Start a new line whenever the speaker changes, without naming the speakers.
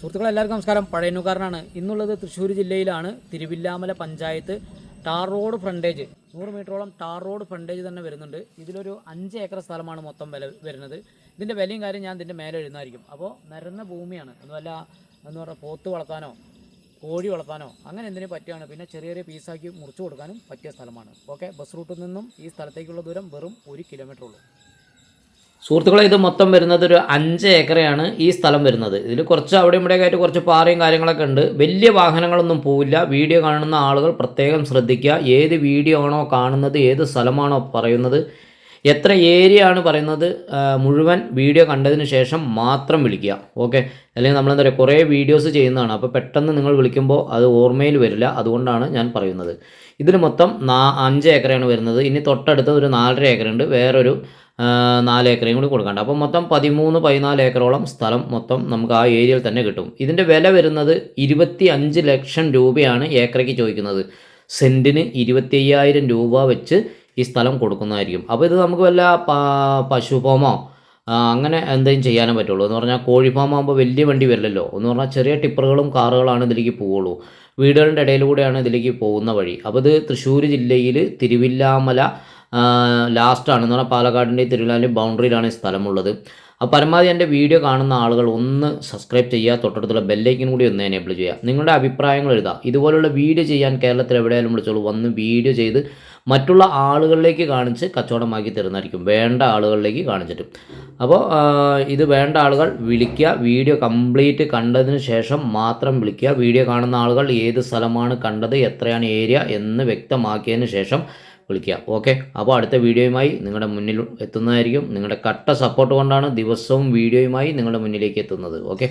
സുഹൃത്തുക്കളെ എല്ലാവർക്കും നമസ്കാരം. പഴയനുകാരനാണ് ഇന്നുള്ളത് തൃശ്ശൂർ ജില്ലയിലാണ്. Thiruvilwamala panchayat tar road frontage. നൂറ് മീറ്ററോളം ടാർ റോഡ് ഫ്രണ്ടേജ് തന്നെ വരുന്നുണ്ട്. ഇതിലൊരു അഞ്ച് ഏക്കർ സ്ഥലമാണ് മൊത്തം വില വരുന്നത്. ഇതിന്റെ വിലയും കാര്യം ഞാൻ ഇതിന്റെ മേലെ എഴുതുന്നതായിരിക്കും. അപ്പോൾ നിരന്ന ഭൂമിയാണ്. അതുമല്ല എന്ന് പറഞ്ഞാൽ പോത്ത് വളർത്താനോ കോഴി വളർത്താനോ അങ്ങനെ എന്തിനു പറ്റുകയാണ് പിന്നെ ചെറിയ ചെറിയ പീസാക്കി മുറിച്ചു കൊടുക്കാനും പറ്റിയ സ്ഥലമാണ്. ഓക്കെ ബസ് റൂട്ടിൽ നിന്നും ഈ സ്ഥലത്തേക്കുള്ള ദൂരം വെറും ഒരു കിലോമീറ്റർ ഉള്ളൂ.
സുഹൃത്തുക്കളെ ഇത് മൊത്തം വരുന്നത് ഒരു അഞ്ച് ഏക്കറയാണ് ഈ സ്ഥലം വരുന്നത്. ഇതിൽ കുറച്ച് അവിടെ ഇവിടെ ആയിട്ട് കുറച്ച് പാറയും കാര്യങ്ങളൊക്കെ ഉണ്ട്. വലിയ വാഹനങ്ങളൊന്നും പോവില്ല. വീഡിയോ കാണുന്ന ആളുകൾ പ്രത്യേകം ശ്രദ്ധിക്കുക. ഏത് വീഡിയോ ആണോ കാണുന്നത് ഏത് സ്ഥലമാണോ പറയുന്നത് എത്ര ഏരിയ ആണ് പറയുന്നത് മുഴുവൻ വീഡിയോ കണ്ടതിന് ശേഷം മാത്രം വിളിക്കുക. ഓക്കെ? അല്ലെങ്കിൽ നമ്മളെന്താ പറയുക കുറേ വീഡിയോസ് ചെയ്യുന്നതാണ്. അപ്പോൾ പെട്ടെന്ന് നിങ്ങൾ വിളിക്കുമ്പോൾ അത് ഓർമ്മയിൽ വരില്ല. അതുകൊണ്ടാണ് ഞാൻ പറയുന്നത്. ഇതിന് മൊത്തം നാ അഞ്ച് ഏക്കറയാണ് വരുന്നത്. ഇനി തൊട്ടടുത്ത് ഒരു നാലര ഏക്കറുണ്ട്. വേറൊരു നാല് ഏക്കറയും കൂടി കൊടുക്കണ്ട. അപ്പോൾ മൊത്തം പതിമൂന്ന് പതിനാല് ഏക്കറോളം സ്ഥലം മൊത്തം നമുക്ക് ആ ഏരിയയിൽ തന്നെ കിട്ടും. ഇതിന്റെ വില വരുന്നത് ഇരുപത്തി അഞ്ച് ലക്ഷം രൂപയാണ് ഏക്കറയ്ക്ക് ചോദിക്കുന്നത്. സെന്റിന് ഇരുപത്തി രൂപ വെച്ച് ഈ സ്ഥലം കൊടുക്കുന്നതായിരിക്കും. അപ്പോൾ ഇത് നമുക്ക് വല്ല പ- പശു ഫാമോ അങ്ങനെ എന്തെങ്കിലും ചെയ്യാനും പറ്റുള്ളൂ. എന്ന് പറഞ്ഞാൽ കോഴി ഫാം ആകുമ്പോൾ വലിയ വണ്ടി വരില്ലല്ലോ. എന്ന് പറഞ്ഞാൽ ചെറിയ ടിപ്പറുകളും കാറുകളാണ് ഇതിലേക്ക് പോവുള്ളൂ. വീടുകളുടെ ഇടയിലൂടെയാണ് ഇതിലേക്ക് പോകുന്ന വഴി. അപ്പോൾ ഇത് തൃശ്ശൂർ ജില്ലയിൽ തിരുവില്ലാമല ലാസ്റ്റാണ്. എന്ന് പറഞ്ഞാൽ പാലക്കാടിന്റെ തിരുവില്ലാമല ബൗണ്ടറിയിലാണ് ഈ സ്ഥലമുള്ളത്. അപ്പോൾ പരമാവധി എന്റെ വീഡിയോ കാണുന്ന ആളുകൾ ഒന്ന് സബ്സ്ക്രൈബ് ചെയ്യുക. തൊട്ടടുത്തുള്ള ബെല്ലൈക്കൻ കൂടി ഒന്ന് എനേബിൾ ചെയ്യുക. നിങ്ങളുടെ അഭിപ്രായങ്ങൾ എഴുതുക. ഇതുപോലുള്ള വീഡിയോ ചെയ്യാൻ കേരളത്തിൽ എവിടെയാലും വിളിച്ചോളൂ. വന്ന് വീഡിയോ ചെയ്ത് മറ്റുള്ള ആളുകളിലേക്ക് കാണിച്ച് കച്ചവടമാക്കി തരുന്നതായിരിക്കും. വേണ്ട ആളുകളിലേക്ക് കാണിച്ചിട്ട്. അപ്പോൾ ഇത് വേണ്ട ആളുകൾ വിളിക്കുക. വീഡിയോ കംപ്ലീറ്റ് കണ്ടതിന് ശേഷം മാത്രം വിളിക്കുക. വീഡിയോ കാണുന്ന ആളുകൾ ഏത് സ്ഥലമാണ് കണ്ടത് എത്രയാണ് ഏരിയ എന്ന് വ്യക്തമാക്കിയതിന് ശേഷം വിളിക്കുക. ഓക്കെ? അപ്പോൾ അടുത്ത വീഡിയോയുമായി നിങ്ങളുടെ മുന്നിൽ എത്തുന്നതായിരിക്കും. നിങ്ങളുടെ കട്ട സപ്പോർട്ട് കൊണ്ടാണ് ദിവസവും വീഡിയോയുമായി നിങ്ങളുടെ മുന്നിലേക്ക് എത്തുന്നത്. ഓക്കെ?